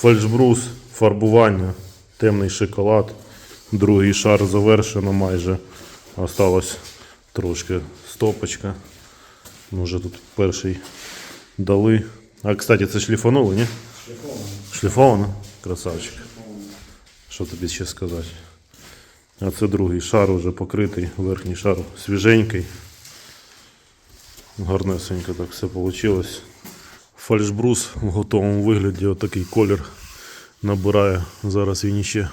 Фальшбрус, фарбування, темний шоколад. Другий шар завершено майже. Осталось трошки стопочка. Ну, вже тут перший дали. А, кстати, це шліфанули, ні? Шліфовано? Красавчик. Що тобі ще сказати? А це другий шар вже покритий, верхній шар свіженький. Гарнесенько так все вийшло. Фальшбрус в готовому вигляді, отакий колір набирає. Зараз він іще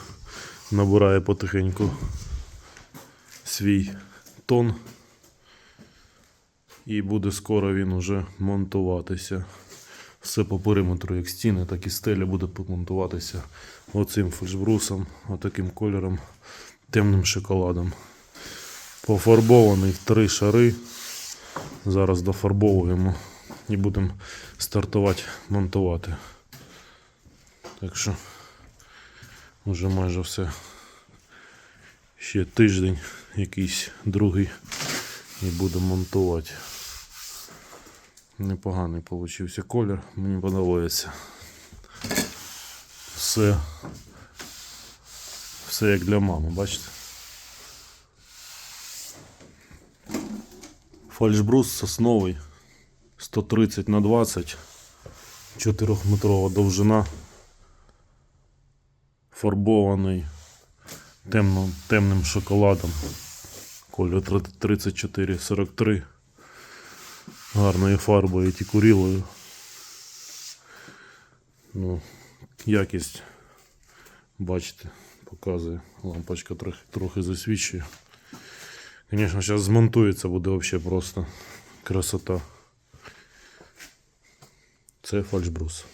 набирає потихеньку свій тон. І буде скоро він уже монтуватися. Все по периметру, як стіни, так і стеля буде монтуватися оцим фальшбрусом, отаким кольором, темним шоколадом. Пофарбований в три шари. Зараз дофарбовуємо і будемо стартувати монтувати. Так що вже майже все. Ще тиждень, якийсь другий, і будемо монтувати. Непоганий получився колір, мені подобається. Все. Все як для мами, бачите? Фальшбрус сосновий 130 на 20 4-метрова довжина. Фарбований темно, темним шоколадом. Колір 34-43. Гарною фарбою тікурілою. Ну, якість, бачите, показує. Лампочка трохи, трохи засвічує. Звісно, зараз змонтується, буде взагалі просто красота. Це фальшбрус.